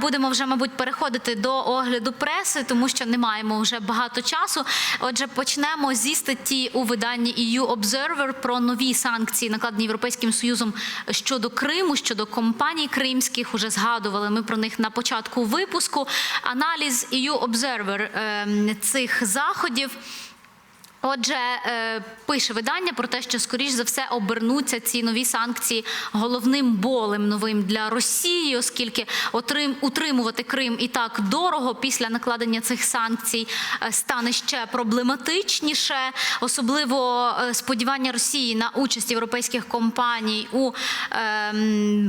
Будемо вже, мабуть, переходити до огляду преси, тому що не маємо вже багато часу. Отже, почнемо зі статті у виданні EU Observer про нові санкції, накладені Європейським Союзом щодо Криму, щодо компаній кримських. Уже згадували ми про них на початку випуску. Аналіз EU Observer ем, цих заходів. Отже, е, пише видання про те, що скоріш за все обернуться ці нові санкції головним болем новим для Росії, оскільки отрим, утримувати Крим і так дорого після накладення цих санкцій е, стане ще проблематичніше, особливо е, сподівання Росії на участь європейських компаній у е,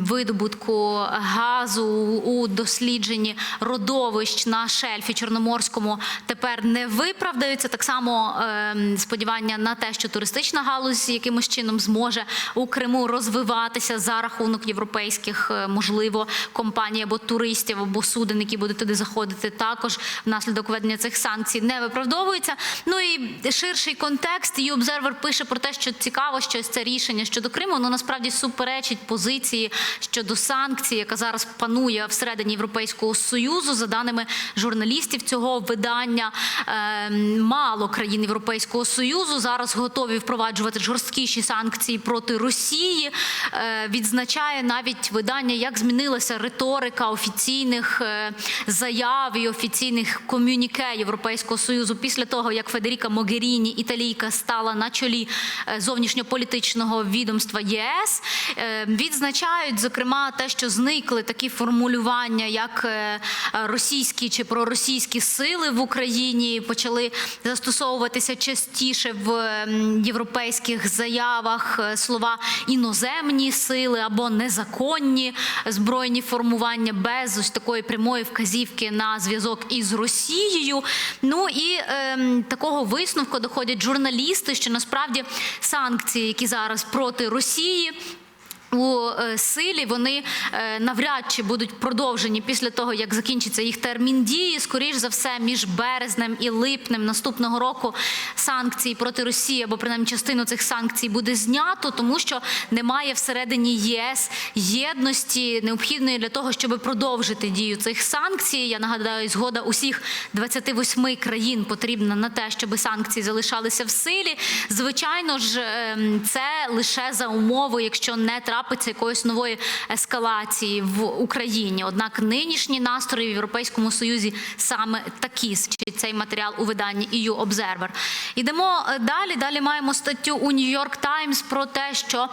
видобутку газу у дослідженні родовищ на шельфі Чорноморському тепер не виправдаються. Так само е, сподівання на те, що туристична галузь якимось чином зможе у Криму розвиватися за рахунок європейських, е, можливо, компаній або туристів, або суден, які будуть туди заходити, також внаслідок введення цих санкцій не виправдовується. Ну і ширший контекст. І Observer пише про те, що цікаво, що це рішення щодо Криму, воно насправді суперечить позиції щодо санкцій, яка зараз панує всередині Європейського союзу. За даними журналістів цього видання, е, мало країн Європейського союзу зараз готові впроваджувати жорсткіші санкції проти Росії. Е, Відзначає навіть видання, як змінилася риторика офіційних е, заяв і офіційних комюніке Європейського союзу після того, як Федеріка Могеріні, італійка, стала на чолі е, зовнішньополітичного відомства ЄС. Відзначають зокрема те, що зникли такі формулювання, як російські чи проросійські сили в Україні почали застосовуватися частіше в європейських заявах е, слова іноземні сили або незаконні збройні формування без ось такої прямої вказівки на зв'язок із Росією. Ну і е, такого висновку доходять журналісти, що насправді санкції, які зараз проти Росії. У е, силі вони е, навряд чи будуть продовжені після того, як закінчиться їх термін дії. Скоріш за все, між березнем і липнем наступного року санкції проти Росії або принаймні частину цих санкцій буде знято, тому що немає всередині ЄС єдності необхідної для того, щоб продовжити дію цих санкцій. Я нагадаю, згода усіх 28 країн потрібна на те, щоб санкції залишалися в силі. Звичайно ж, ем, це лише за умови, якщо не трапиться якоїсь нової ескалації в Україні. Однак нинішні настрої в Європейському Союзі саме такі свідчить цей матеріал у виданні EU Observer. Ідемо е, далі. Далі маємо статтю у New York Times про те, що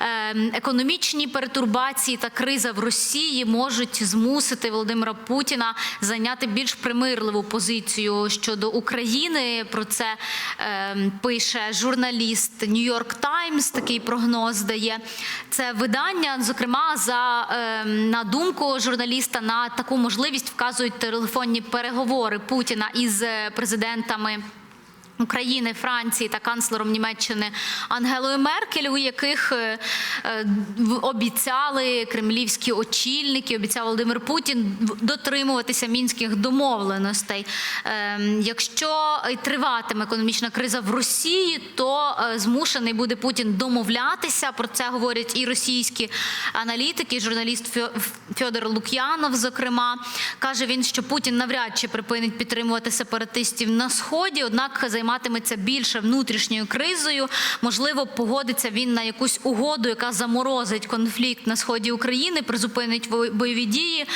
ем, економічні перетурбації та криза в Росії можуть змусити Володимира Путіна зайняти більш примирливу позицію щодо України. Про це ем, пише журналіст New York Times, Такий прогноз дає це видання. Зокрема, за ем, на думку журналіста, на таку можливість вказують телефонні переговори Путіна із е, президентами. України, Франції та канцлером Німеччини Ангелою Меркель, у яких е, е, обіцяли кремлівські очільники, обіцяв Володимир Путін дотримуватися мінських домовленостей. Е, Якщо триватиме економічна криза в Росії, то е, змушений буде Путін домовлятися. Про це говорять і російські аналітики, і журналіст Фьодор Лук'янов, зокрема, каже він, що Путін навряд чи припинить підтримувати сепаратистів на сході, однак займатиметься більше внутрішньою кризою. Можливо, погодиться він на якусь угоду, яка заморозить конфлікт на сході України, призупинить бойові дії.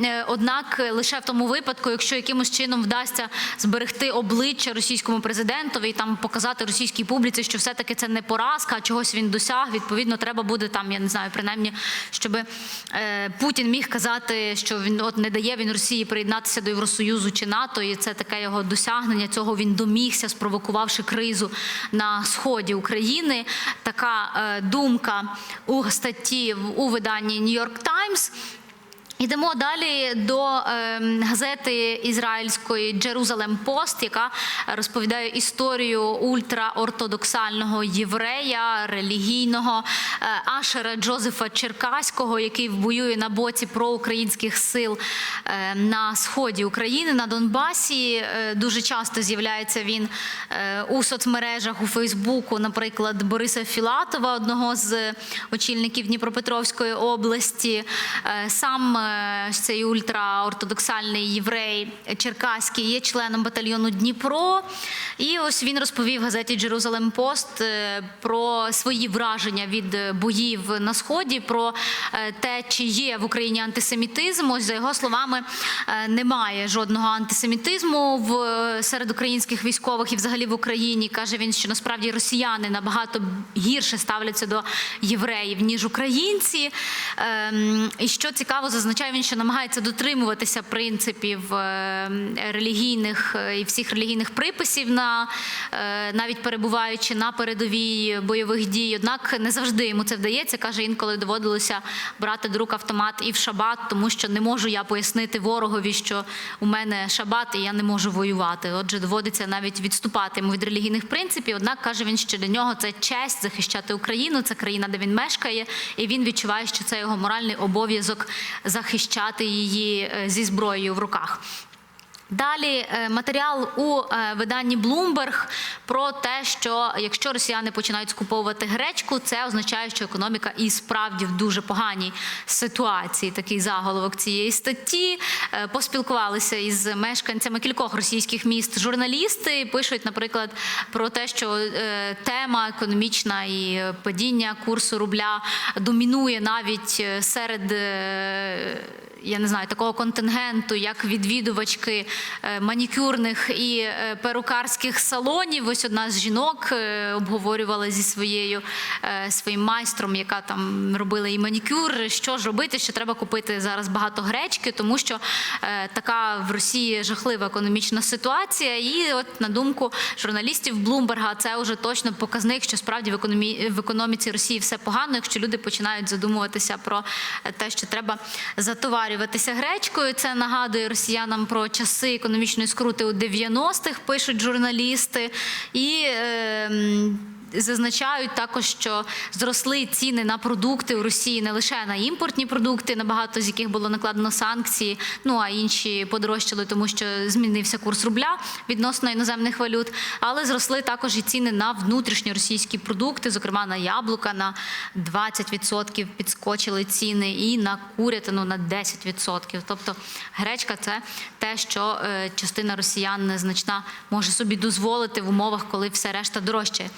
Е, Однак лише в тому випадку, якщо якимось чином вдасться зберегти обличчя російському президентові і там показати російській публіці, що все-таки це не поразка, а чогось він досяг. Відповідно, треба буде там, я не знаю, принаймні, щоб е, Путін міг казати, що він от не дає він Росії приєднатися до Євросоюзу чи НАТО, і це таке його досягнення. Цього він домігся, спровокувавши кризу на сході України. Така е, думка у статті у виданні York Times. Йдемо далі до ем, газети ізраїльської Jerusalem Post, яка розповідає історію ультраортодоксального єврея, релігійного е, Ашера Джозефа Черкаського, який воює на боці проукраїнських сил е, на сході України на Донбасі. Е, Дуже часто з'являється він у соцмережах у Фейсбуку, наприклад, Бориса Філатова, одного з очільників Дніпропетровської області. Сам цей ультраортодоксальний єврей Черкаський, є членом батальйону Дніпро. І ось він розповів газеті Jerusalem Post е, про свої враження від е, боїв на сході, про е, те, чи є в Україні антисемітизм. Ось за його словами, е, немає жодного антисемітизму в е, серед українських військових і взагалі в Україні. каже він, що насправді росіяни набагато гірше ставляться до євреїв ніж українці. Ем, І що цікаво, зазначає він, що намагається дотримуватися принципів е, релігійних е, і всіх релігійних приписів на е, навіть перебуваючи на передовій бойових дій. Однак не завжди йому це вдається. каже, інколи доводилося брати до рук автомат і в шабат, тому що не можу я пояснити ворогові, що у мене шабат і я не можу воювати. Отже, доводиться навіть відступати йому від релігійних принципів. Однак каже він, що для нього це честь захищати Україну. Це країна, де він мешкає, і він відчуває, що це його моральний обов'язок захищати її е, зі зброєю в руках. Далі е, матеріал у е, виданні Bloomberg про те, що якщо росіяни починають скуповувати гречку, це означає, що економіка і справді в дуже поганій ситуації. Такий заголовок цієї статті. Е, Поспілкувалися із мешканцями кількох російських міст. Журналісти пишуть, наприклад, про те, що тема економічна і падіння курсу рубля домінує навіть серед. Я не знаю, такого контингенту, як відвідувачки е, манікюрних і е, перукарських салонів. Ось одна з жінок е, обговорювала зі своєю своїм майстром, яка там робила і манікюр. Що ж робити? Що треба купити зараз багато гречки, тому що така в Росії жахлива економічна ситуація. І от на думку журналістів Блумберга, це вже точно показник, що справді в економі в економіці Росії все погано, якщо люди починають задумуватися про те, що треба затоварюватися гречкою. Це нагадує росіянам про часи економічної скрути у 90-х, пишуть журналісти. І е, Зазначають також, що зросли ціни на продукти у Росії не лише на імпортні продукти, на багато з яких було накладено санкції. Ну а інші подорожчали, тому що змінився курс рубля відносно іноземних валют. Але зросли також і ціни на внутрішньоросійські продукти, зокрема на яблука на 20% підскочили ціни, і на курятину на 10%. Тобто гречка це те, що е, частина росіян незначна може собі дозволити в умовах, коли все решта дорожчає.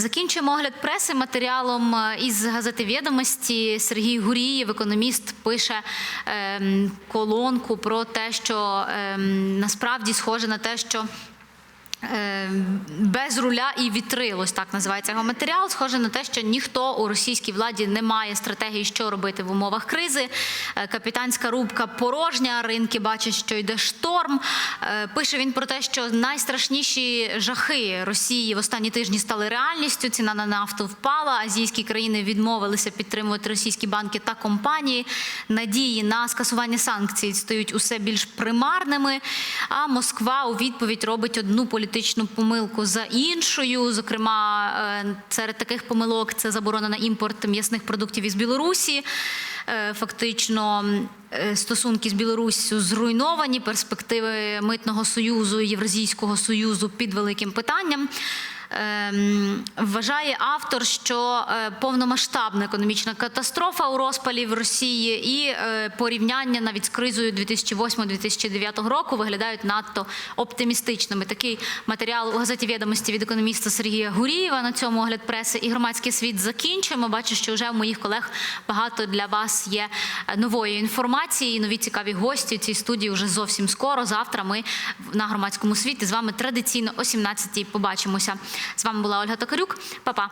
Закінчуємо огляд преси матеріалом е, із газети «Відомості». Сергій Гурієв, економіст, пише ем, колонку про те, що ем, насправді схоже на те, що. Е, Без руля і вітрил, ось так називається його матеріал. Схоже на те, що ніхто у російській владі не має стратегії, що робити в умовах кризи. Е, Капітанська рубка порожня, ринки бачать, що йде шторм. Е, Пише він про те, що найстрашніші жахи Росії в останні тижні стали реальністю. Ціна на нафту впала. Азійські країни відмовилися підтримувати російські банки та компанії. Надії на скасування санкцій стають усе більш примарними. А Москва у відповідь робить одну політичну помилку за іншою. Зокрема, е, серед таких помилок це заборона на імпорт м'ясних продуктів із Білорусі. Е, Фактично е, стосунки з Білоруссю зруйновані, перспективи митного союзу і Євразійського союзу під великим питанням. Ем, Вважає автор, що е, повномасштабна економічна катастрофа у розпалі в Росії і е, порівняння навіть з кризою 2008-2009 року виглядають надто оптимістичними. Такий матеріал у газеті відомості від економіста Сергія Гурієва. На цьому огляд преси і громадський світ закінчуємо. Бачу, що вже у моїх колег багато для вас є е, нової інформації. Нові цікаві гості у цій студії вже зовсім скоро. Завтра ми на громадському світі з вами традиційно о 17-й побачимося. З вами була Ольга Токарюк. Па-па.